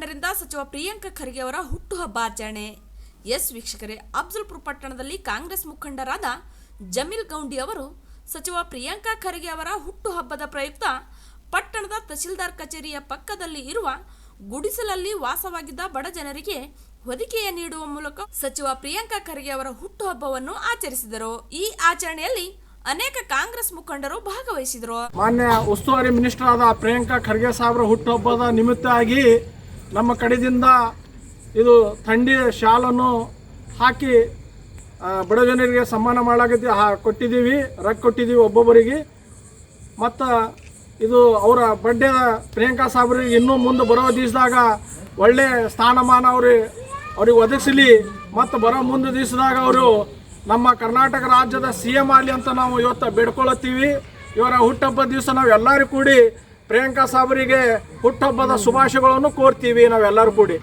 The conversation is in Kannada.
ಸಚಿವ ಪ್ರಿಯಾಂಕ ಖರ್ಗೆ ಅವರ ಹುಟ್ಟುಹಬ್ಬ ಆಚರಣೆ. ಎಸ್ ವೀಕ್ಷಕರೇ, ಅಫ್ಜಲ್ಪುರ ಪಟ್ಟಣದಲ್ಲಿ ಕಾಂಗ್ರೆಸ್ ಮುಖಂಡರಾದ ಜಮೀಲ್ ಗೌಂಡಿ ಅವರು ಸಚಿವ ಪ್ರಿಯಾಂಕ ಖರ್ಗೆ ಅವರ ಹುಟ್ಟುಹಬ್ಬದ ಪ್ರಯುಕ್ತ ಪಟ್ಟಣದ ತಹಶೀಲ್ದಾರ್ ಕಚೇರಿಯ ಪಕ್ಕದಲ್ಲಿ ಇರುವ ಗುಡಿಸಲಲ್ಲಿ ವಾಸವಾಗಿದ್ದ ಬಡ ಜನರಿಗೆ ಹೊದಿಕೆಯ ನೀಡುವ ಮೂಲಕ ಸಚಿವ ಪ್ರಿಯಾಂಕ ಖರ್ಗೆ ಅವರ ಹುಟ್ಟುಹಬ್ಬವನ್ನು ಆಚರಿಸಿದರು. ಈ ಆಚರಣೆಯಲ್ಲಿ ಅನೇಕ ಕಾಂಗ್ರೆಸ್ ಮುಖಂಡರು ಭಾಗವಹಿಸಿದರು. ಮಾನ್ಯ ಉಸ್ತುವಾರಿ ಮಿನಿಸ್ಟರ್ ಆದ ಪ್ರಿಯಾಂಕಾ ಖರ್ಗೆ ಸಾಹೇಬರ ಹುಟ್ಟುಹಬ್ಬದ ನಿಮಿತ್ತಾಗಿ ನಮ್ಮ ಕಡೆಯಿಂದ ಇದು ಥಂಡಿ ಶಾಲನ್ನು ಹಾಕಿ ಬಡ ಜನರಿಗೆ ಸಮ್ಮಾನ ಮಾಡಾಕತ್ತಿ ಹಾ ಕೊಟ್ಟಿದ್ದೀವಿ, ರೊಕ್ಕ ಕೊಟ್ಟಿದ್ದೀವಿ ಒಬ್ಬೊಬ್ಬರಿಗೆ. ಮತ್ತು ಇದು ಅವರ ಬಡ್ಡೆ ಪ್ರಿಯಾಂಕಾ ಸಾಬ್ರಿಗೆ ಇನ್ನೂ ಮುಂದೆ ಬರೋ ದಿವಸದಾಗ ಒಳ್ಳೆ ಸ್ಥಾನಮಾನ ಅವ್ರಿಗೆ ಅವ್ರಿಗೆ ಒದಗಿಸಲಿ. ಮತ್ತು ಬರೋ ಮುಂದೆ ದಿವಸದಾಗ ಅವರು ನಮ್ಮ ಕರ್ನಾಟಕ ರಾಜ್ಯದ ಸಿ ಎಂ ಆಗಲಿ ಅಂತ ನಾವು ಇವತ್ತು ಬೇಡ್ಕೊಳತ್ತೀವಿ. ಇವರ ಹುಟ್ಟಹಬ್ಬದ ದಿವಸ ನಾವು ಎಲ್ಲರೂ ಕೂಡಿ ಪ್ರಿಯಾಂಕಾ ಸಾಬರಿಗೆ ಹುಟ್ಟುಹಬ್ಬದ ಶುಭಾಶಯಗಳನ್ನು ಕೋರ್ತೀವಿ ನಾವೆಲ್ಲರೂ ಕೂಡಿ.